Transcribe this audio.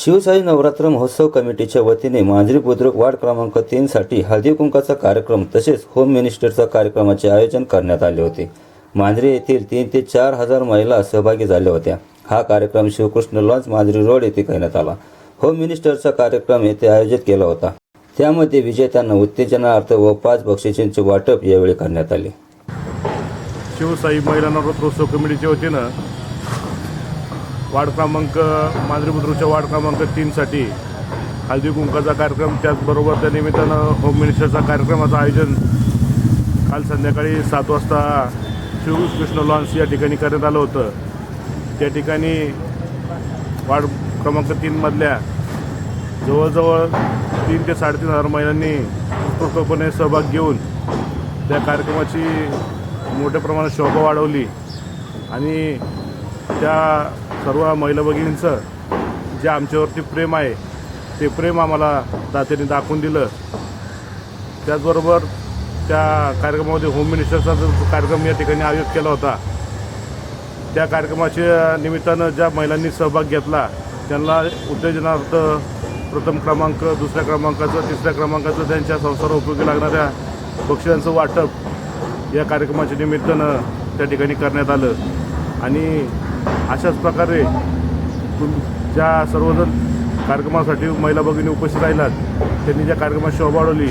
शिवशाही नवरात्र महोत्सव कमिटीच्या वतीने मांजरी बुद्रुक वार्ड क्रमांक तीन साठी हळदी कुंकाचा कार्यक्रम तसेच होम मिनिस्टरचा कार्यक्रमाचे आयोजन करण्यात आले होते. मांजरी येथील तीन ते चार हजार महिला सहभागी झाल्या होत्या. हा कार्यक्रम शिवकृष्ण लॉन्च मांजरी रोड येथे करण्यात आला. होम मिनिस्टरचा कार्यक्रम येथे आयोजित केला होता. त्यामध्ये विजेत्यांना उत्तेजनार्थ व पाच बक्षिसांचे वाटप यावेळी करण्यात आले. शिवसाई महिला नवरात्रोत्सव कमिटीच्या वतीनं वार्ड क्रमांक मांजरी बुद्रुकच्या वार्ड क्रमांक तीनसाठी हळदी कुंकाचा कार्यक्रम त्याचबरोबर त्या निमित्तानं होम मिनिस्टरचा कार्यक्रमाचं आयोजन काल संध्याकाळी सात वाजता शिवकृष्ण लॉन्स या ठिकाणी करण्यात आलं होतं. त्या ठिकाणी वार्ड क्रमांक तीनमधल्या जवळजवळ तीन ते साडेतीन हजार महिलांनी उत्स्फूर्तपणे सहभाग घेऊन त्या कार्यक्रमाची मोठ्या प्रमाणात शोभा वाढवली आणि त्या सर्व महिला भगिनींचं जे आमच्यावरती प्रेम आहे ते प्रेम आम्हाला दात्याने दाखवून दिलं. त्याचबरोबर त्या कार्यक्रमामध्ये होम मिनिस्टरचा जो कार्यक्रम या ठिकाणी आयोजित केला होता त्या कार्यक्रमाच्या निमित्तानं ज्या महिलांनी सहभाग घेतला त्यांना उत्तेजनार्थ प्रथम क्रमांक दुसऱ्या क्रमांकाचं तिसऱ्या क्रमांकाचं त्यांच्या संसार उपयोगी लागणाऱ्या बक्षिसांचं वाटप या कार्यक्रमाच्या निमित्तानं त्या ठिकाणी करण्यात आलं. आणि अशाच प्रकारे तुमच्या सर्वजण कार्यक्रमासाठी महिला भगिनी उपस्थित राहिलात. त्यांनी ज्या कार्यक्रमात शोभा वाढवली